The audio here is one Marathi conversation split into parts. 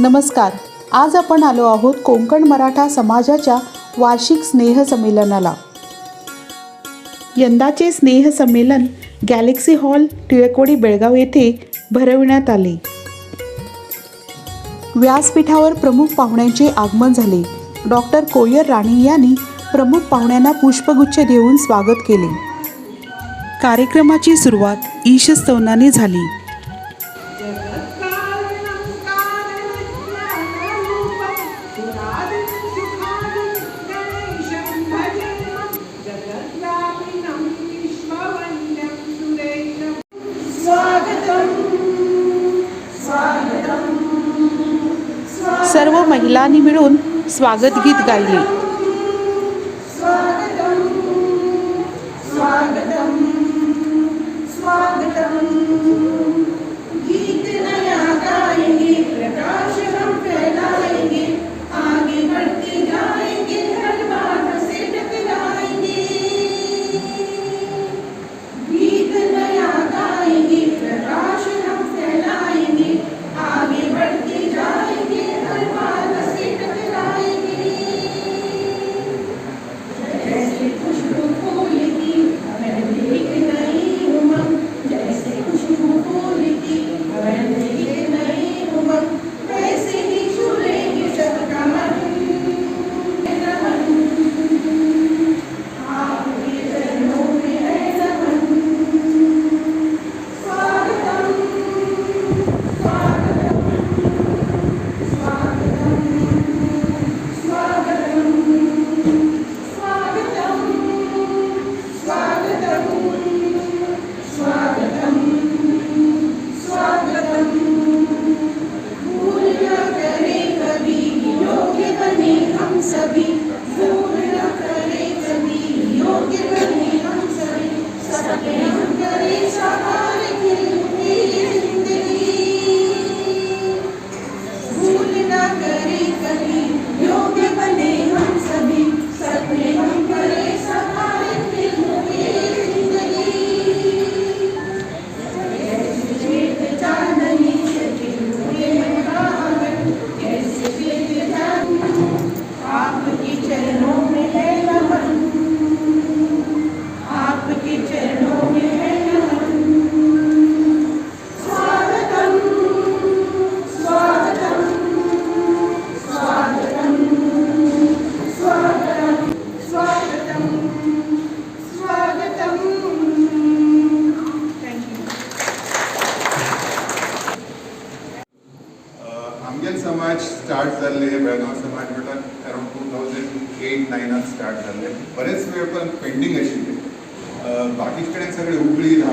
नमस्कार. आज आपण आलो आहोत कोंकण मराठा समाजाच्या वार्षिक स्नेहसंमेलनाला यंदाचे स्नेहसंमेलन गॅलेक्सी हॉल टिळकवडी बेळगाव येथे भरविण्यात आले. व्यासपीठावर प्रमुख पाहुण्यांचे आगमन झाले. डॉक्टर कोयर राणे यांनी प्रमुख पाहुण्यांना पुष्पगुच्छ देऊन स्वागत केले. कार्यक्रमाची सुरुवात ईशस्तवनाने झाली. महिला स्वागत स्वागतगीत गीत नया गाएँगे प्रकाश हम फैलाएँगे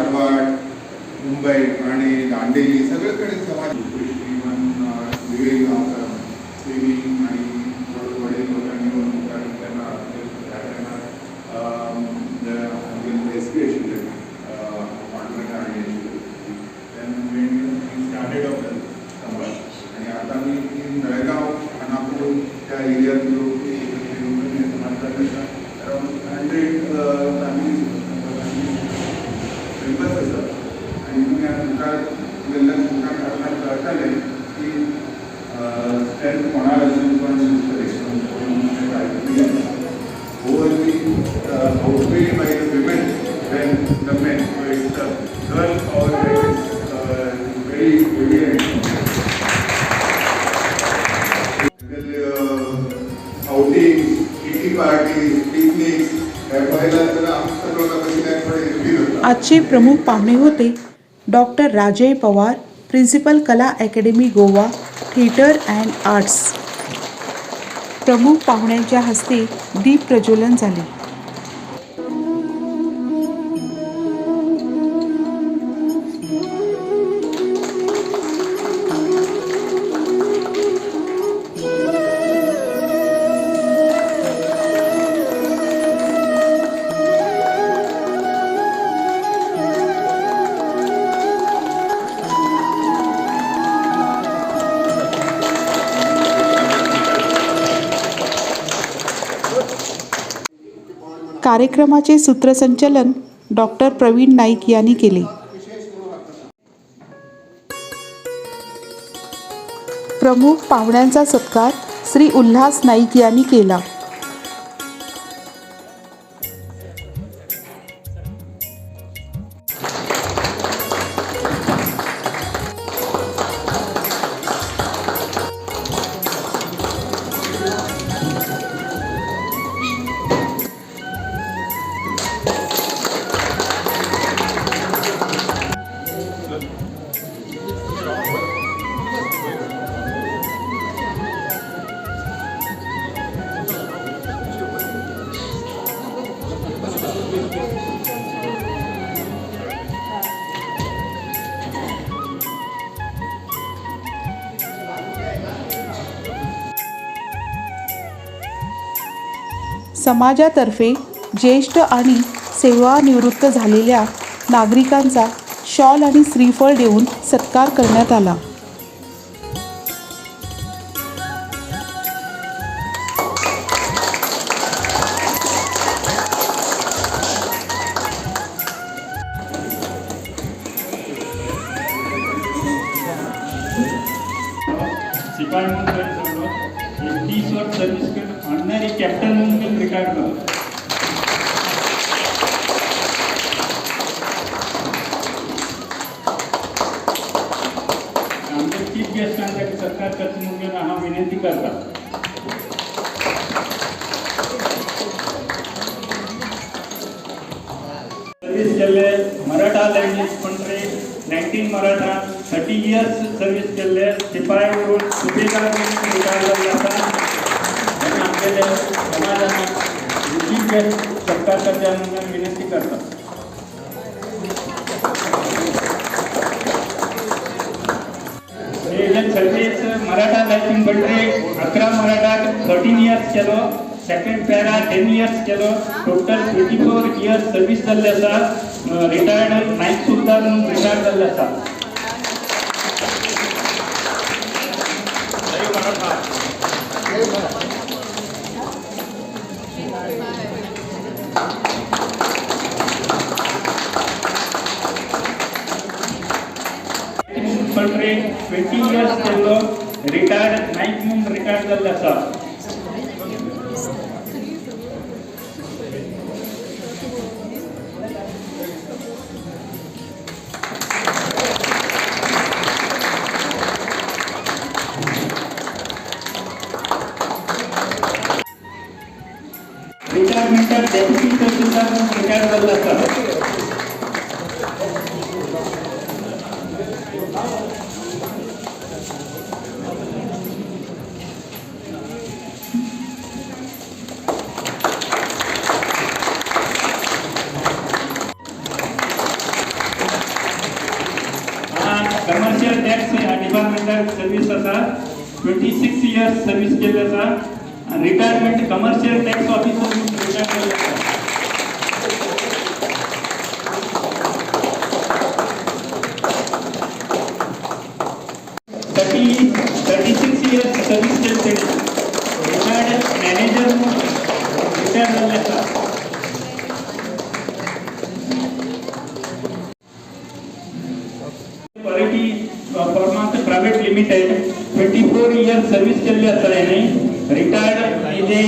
धारवाड मुंबई आणि दांडेली सगळीकडे समाज श्रीमान विवेक आजचे प्रमुख पाहुणे होते. Doctor Rajay Pawar principal Kala academy Goa theatre and arts. प्रमुख पाहुण्यांच्या हस्ते दीप प्रज्वलन झाले. कार्यक्रमाचे सूत्रसंचलन डॉक्टर प्रवीण नाईक यांनी केले. प्रमुख पाहुण्यांचा सत्कार श्री उल्हास नाईक यांनी केला. समाजातर्फे ज्येष्ठ आणि सेवानिवृत्त झालेल्या नागरिकांचा शॉल आणि श्रीफळ देऊन सत्कार करण्यात आला. म्हणून मी रिटायर झालो आमच्या चीफ गेस्टांसाठी सत्कार करतो म्हणून हा विनंती करतात सर्व्हिस केले Maratha language country nineteen Maratha thirty years service केले शिपायावरून सुभेदार म्हणून रिटायर झाले आता आणि आपल्याला समाजाला चीफ गेस्ट विनंती करतात एजंट मराठा लायसन कंट्री अकरा मराठा थर्टीन इयर्स केलो सेकंड पॅरा टेन इयर्स केलो total twenty four years service जाल्ले आसा रिटायर्ड नाईट सुद्दां म्हणून रिटायर जाल्ले आसा you. ट्वेंटी इयर्स केलो रिटायर्ड नाईक म्हणून रिटायर्ड जाल्लो आसा year service twenty six years service केली आसा retirement commercial tax officer performance private limited twenty four years service केल्ली आसता हेणे रिटायर्ड इथे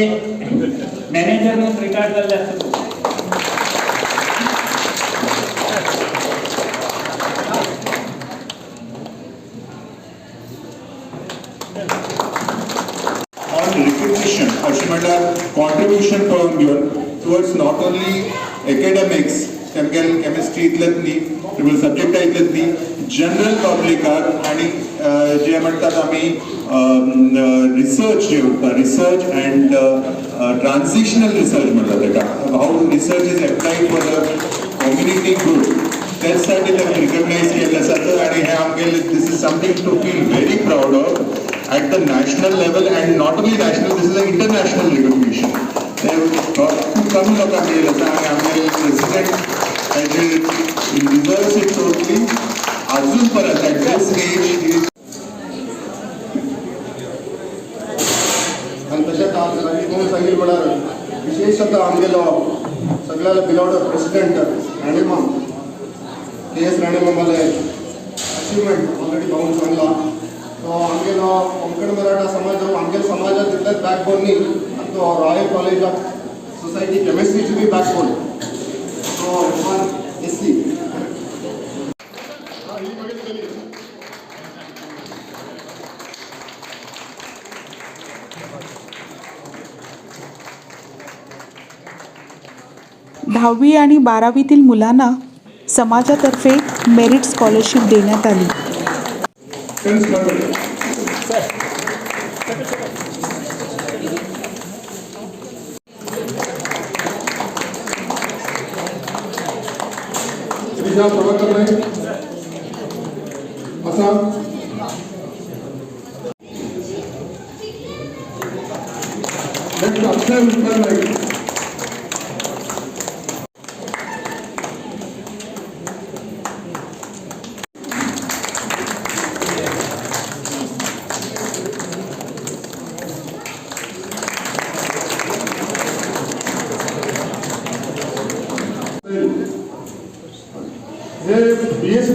मॅनेजर म्हणून रिटायर्ड जाल्ले आसा अशें म्हणल्यार कॉन्ट्रिब्युशन पळोवन घेवन towards not only academics chemical chemistry इतलेंच न्ही ट्रिबल सब्जेक्टा इतलेंच न्ही जनरल पब्लिकाक आनी अ, जे म्हणटात आमी रिसर्च जे उरता रिसर्च अँड ट्रान्झिशनल रिसर्च म्हणटा ताका how research is applied for the community good त्याच साठी तेमी रिकग्नायज केल्ले आसात आनी हे आमगेले this is something to feel very proud of at the national level and not only national, this is an international recognition. ते खूप कमी लोकांक दिलें आसा आनी आमगे प्रेसिडेंट हेजे डिजर्व्स इट टोटली अजून परत आणि तशेंच आज सांगितलं म्हळ्यार विशेषतः आमगेलो सगळ्याला बिलोवड प्रेसिडेंट राणेमाम. के एस राणेमामाले अचिवमेंट ऑलरेडी पाहून सांगला तो आमगेलो कोंकण मराठा समाज आमगेलो समाजात तितलेच बॅकबोन न्ही. आनी तो रॉयल कॉलेज ऑफ सोसायटी केमिस्ट्रीची बी backbone so one S C दहावी आणि बारावीतील मुलांना समाजातर्फे मेरिट स्कॉलरशिप देण्यात आली. श्रीजा हे बी एस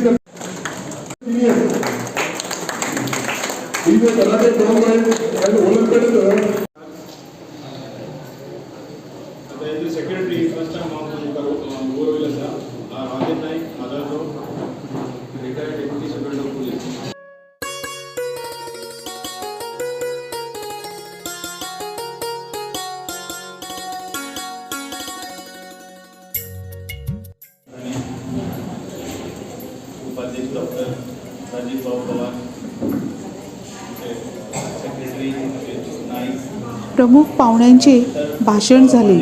प्रमुख पाहुण्यांचे भाषण झाले.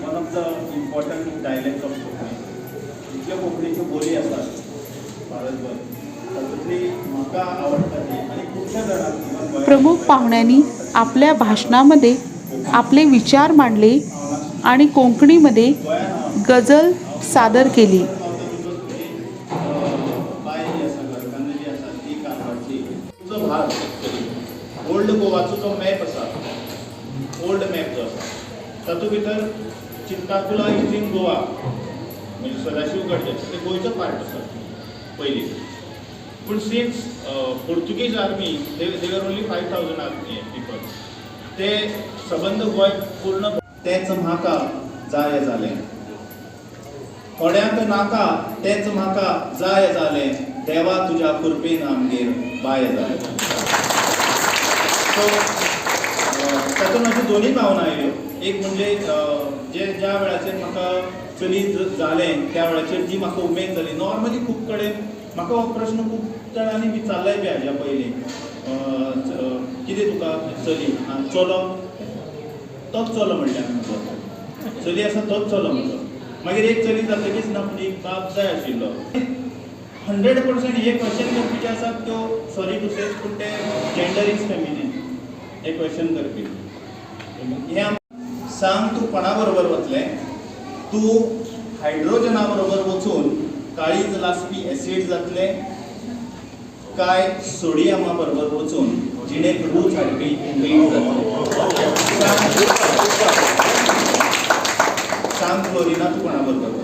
One of the important dialect of Konkani इतल्यो कोंकणीच्यो बोली आसात भारतभर तातूंतली म्हाका आवडटा ती आनी खुबश्या जाणांक प्रमुख पाहुण्यांनी आपल्या भाषणामध्ये आपले विचार मांडले. आणि कोंकणीमध्ये गझल सादर केली. बाय जी आसा जी आसा ती तुजो भाग ओल्ड गोवाचो जो मॅप आसा ओल्ड मॅप जो आसा तातूंत भितर चिंताकुला इज इन गोवा म्हणजे सदाशिव गडचे ते गोंयचो पार्ट आसा पयलीं पूण सिन्स पोर्तुगीज आर्मी देवर only five thousand army people ते सबंद गोंय पूर्ण तेच म्हाका जाय जालें. थोड्यांक नाका तेच म्हाका जाय जालें. देवा तुज्या कृपेन आमगेर बाय जालें सो तातूंत म्हाज्यो दोनूय भावना आयल्यो. एक म्हणजे जे ज्या वेळाचेर म्हाका चली जालें त्या वेळाचेर जी म्हाका उमेद जाली. नॉर्मली खूब कडेन म्हाका हो प्रश्न खूब जाणांनी विचारलाय बी हाज्या पयलीं. कितें तुका चली? चलो. तोच चलो म्हणल्यार चली आसा तोच चलो म्हणलो मागीर एक चली जातकीच ना पूण एक बाप जाय आशिल्लो. हंड्रेड पर्सेंट हे क्वेश्चन करपी जे आसात त्यो सॉरी टू सेज पूण ते जेंडर इज फॅमिली हे क्वेश्चन करपी. हे सांग तूं कोणा बरोबर वतलें? तूं हायड्रोजना बरोबर वचून काळीज लासपी एसीड जातलें? काय सोडियमा बरोबर वचून? जिन्हें जरूर साइड पे इंक्लूड करते हैं शाम फ्लोरी हो, ना तू कहाँ बोलता है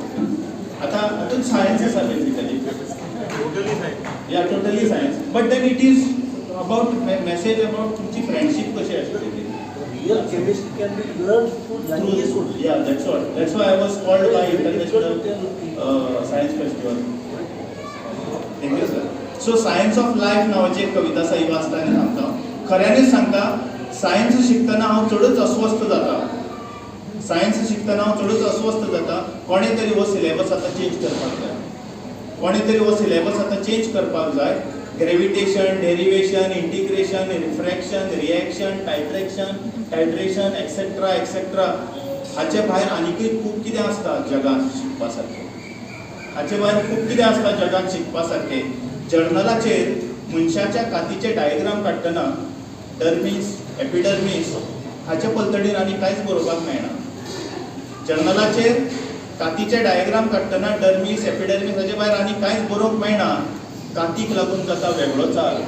अतः अतुल साइंस है सारे टोटली या totally science but then it is about message about तुमची फ्रेंडशिप कशी शेयर करेंगे Yes, yeah, yeah, that's all. That's why I was called by the uh, Science so science of life नावाची एक कविता सही वाचताना सांगता. खऱ्यानीच सांगता सायन्स शिकतना हांव चडूच अस्वस्थ जाता. सायन्स शिकतना हांव चडूच अस्वस्थ जाता. कोणे तरी हो सिलेबस आतां चेंज करपाक जाय. कोणे तरी हो सिलेबस आतां चेंज करपाक जाय. Gravitation derivation integration refraction reaction टायट्रेक्शन titration etcetera etcetera हाचे भायर आनीकूय खूब कितें आसता जगांत शिकपा सारकें हाचे भायर खूब कितें आसता जगांत शिकपा सारकें जर्नलाचेर मनशाच्या कातीचे डायग्राम काडटना डर्मीस एपिडर्मीस हाचे पलतडीर आनी कांयच बरोवपाक मेळना जर्नलाचेर कातीचे डायग्राम काडटना डर्मीस एपिडर्मीस हाचे भायर आनी कांयच बरोवंक मेळना कातीक लागून जाता वेगळो चाल.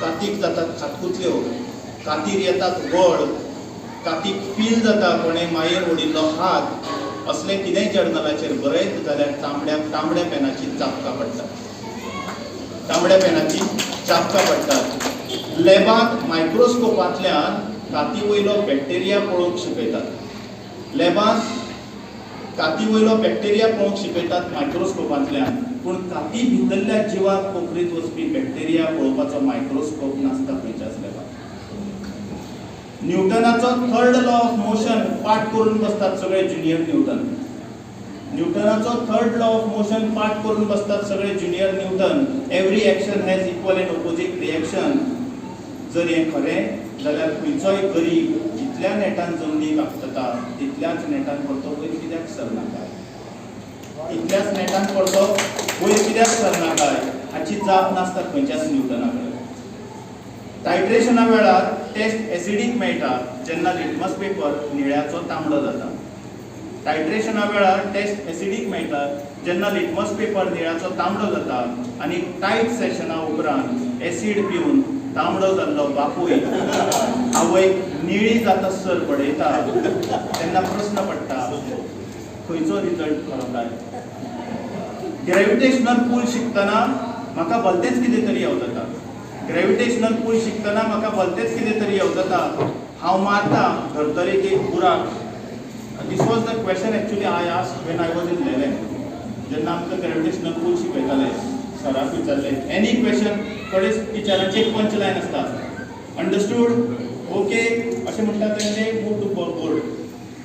कातीक जातात खातकुतल्यो हो. कातीर येतात वड कातीक फील जाता कोणे मायेर ओडिल्लो हात. असलें कितेंय जर्नलाचेर बरयत जाल्यार तांबड्या तांबड्या पेनाची चापकां पडटा तांबड्या पेनाची चापकां पडटात लॅबांत मायक्रोस्कोपांतल्यान काती वयलो बॅक्टेरिया पळोवंक शिकयतात लॅबांत काती वयलो बॅक्टेरिया पळोवंक शिकयतात मायक्रोस्कोपांतल्यान पूण काती भितरल्या जिवाक पोखरीत वचपी बॅक्टेरिया पळोवपाचो मायक्रोस्कोप नासता खंयच्याच लॅबांत. न्यूटनाचो थर्ड लॉ ऑफ मोशन पाठ करून बसतात सगळे ज्युनियर न्यूटन. न्यूटनाचो थर्ड लॉ ऑफ मोशन पाठ करून बसतात सगळे junior Newton. Every action has equal and opposite reaction जर हें खरें जाल्यार खंयचोय गरीब जितल्या नेटान जमनीक आपटता तितल्याच नेटान पडतो वयर कित्याक सरनाकाय? इतल्याच तितल्याच नेटान पडतो वयर कित्याक सरनाकाय? हाची जाप नासता खंयच्याच न्यूटना कडेन. टायट्रेशना वेळार टेस्ट एसिडीक मेळटा जेन्ना लिटमस पेपर निळ्याचो तांबडो जाता. टायट्रेशना वेळार टेस्ट एसिडीक मेळटा जेन्ना लिटमस पेपर निळ्याचो तांबडो जाता आनी टायट सेशना उपरांत एसीड पिवन तांबडो जाल्लो बापूय आवयक निळी जातासर पडयता तेन्ना प्रस्न पडटा खंयचो रिजल्ट खरो काय ग्रॅविटेशनल पूल शिकतना म्हाका भलतेच कितें तरी येवजता. ग्रॅविटेशनल पूल शिकतना म्हाका भलतेच कितें तरी येवजता. हांव मारता धर्तरेक एक बुराक. This was the question actually I ask when I was in Leuven जेन्ना आमकां ग्रॅविटेशनल नकूल शिकयताले सराक विचारले. एनी क्वेश्चन कडेन टिचरांची एक पंच लायन आसता अंडरस्टूड ओके अशें म्हणटा तेन्ना मूव टू बोर्ड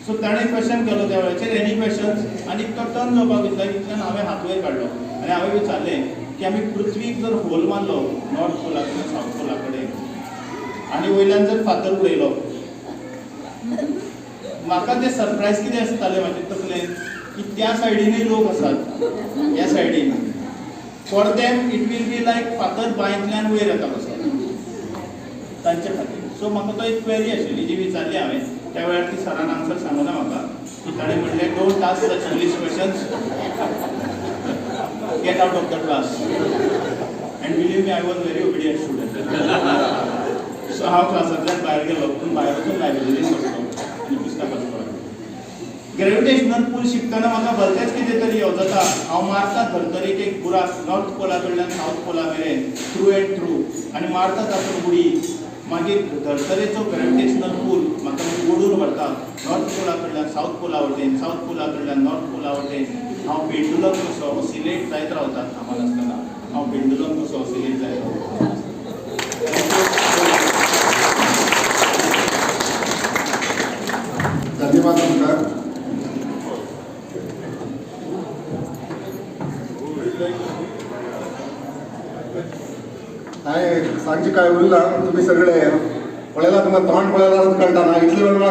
सो ताणें क्वेश्चन केलो त्या वेळाचेर एनी क्वेश्चन आनी तो टर्न जावपाक दिसला इतल्यान हांवें हात वयर काडलो आनी हांवें विचारलें की आमी पृथ्वीक जर होल मारलो नॉर्थ पोला कडेन सावथ पोला कडेन आनी वयल्यान जर फातर उडयलो म्हाका तें सरप्रायज कितें आसतालें म्हाजे तकलेन की त्या सायडीनूय लोक आसात ह्या सायडीन for them it will be like फातर बांयतल्यान वयर येता कसो तांचे खातीर सो म्हाका तो एक क्वेरी आशिल्ली जी विचारली हांवें. त्या वेळार ती सरान आन्सर सांगना म्हाका की ताणें म्हणलें don't ask such English questions get out of the class and believe me I was very obedient student so हांव क्लासांतल्यान भायर गेलो. पूण भायर वचून लायब्ररीन बसलो ग्रॅविटेशनल पूल शिकतना म्हाका भलतेच कितें तरी येवजता हांव मारता धर्तरेक एक बुराक नॉर्थ पोला कडल्यान सावथ पोला मेरेन थ्रू एंड थ्रू आनी मारता तातूंत उडी. मागीर धर्तरेचो ग्रॅविटेशनल पूल म्हाका ओडून व्हरता नॉर्थ पोला कडल्यान सावथ पोला वटेन सावथ पोला कडल्यान नॉर्थ पोला वटेन. हांव पेंडुलम कसो ऑसिलेट जायत रावता कामार आसतना हांव पेंडुलम कसो ऑसिलेट जायत रावता धन्यवाद तुमकां हांवें सांगचे कांय उरला तुमी सगळे पळयला तुमकां तोंड पळयल्यारच कळटा ना इतले वेळ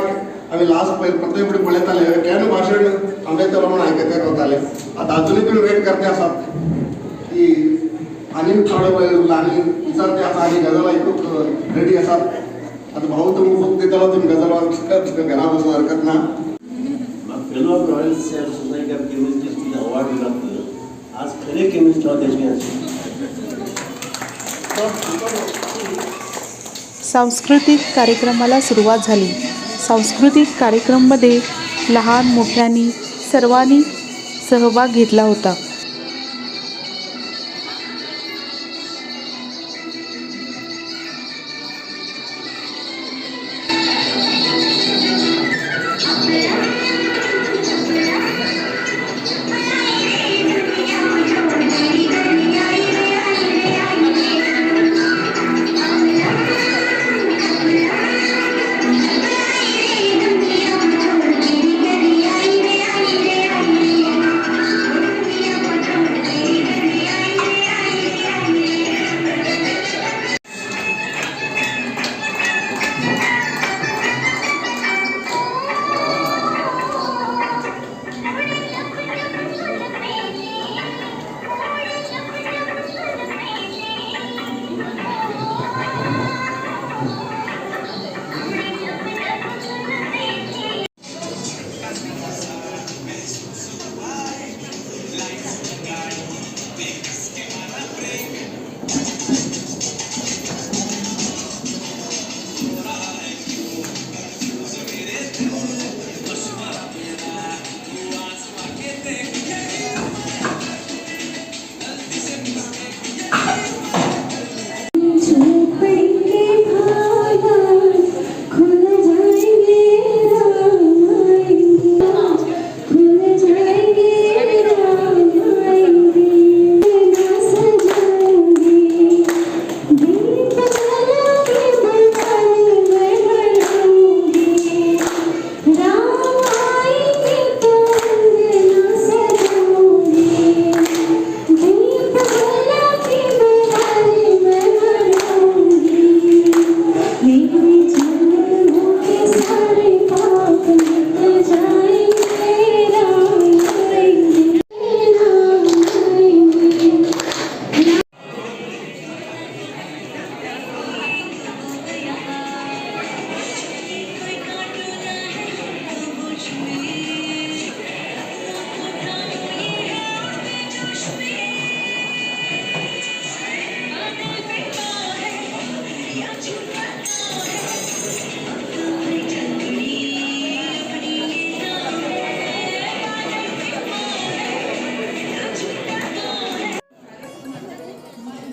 आमी लास्ट पहिले प्रत्येक फुडें पळयताले केन्ना भाशण आंबेडकर म्हणून प्रमाण आयकते रावताले आतां अजुनूय तुमी वेट करते आसात की आनी थोडे वेळ उरला आनी विचारते आसा आनी गजाल आयकूंक रेडी आसात आतां भाऊ तुमकां बूक दितलो तुमी गजाल वाचूंक घरा बसून हरकत ना. Fellow of royal society of chemistry award दिला आज खरे केमिस्ट आहोत त्याची अशी सांस्कृतिक कार्यक्रमाला सुरुवात झाली. सांस्कृतिक कार्यक्रममध्ये लहान मोठ्यांनी सर्वांनी सहभाग घेतला होता.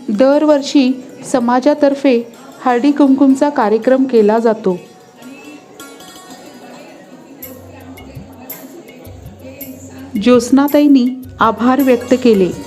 दरवर्षी समाजातर्फे हळदी कुंकुमचा कार्यक्रम केला जातो. ज्योत्स्नाताईंनी आभार व्यक्त केले.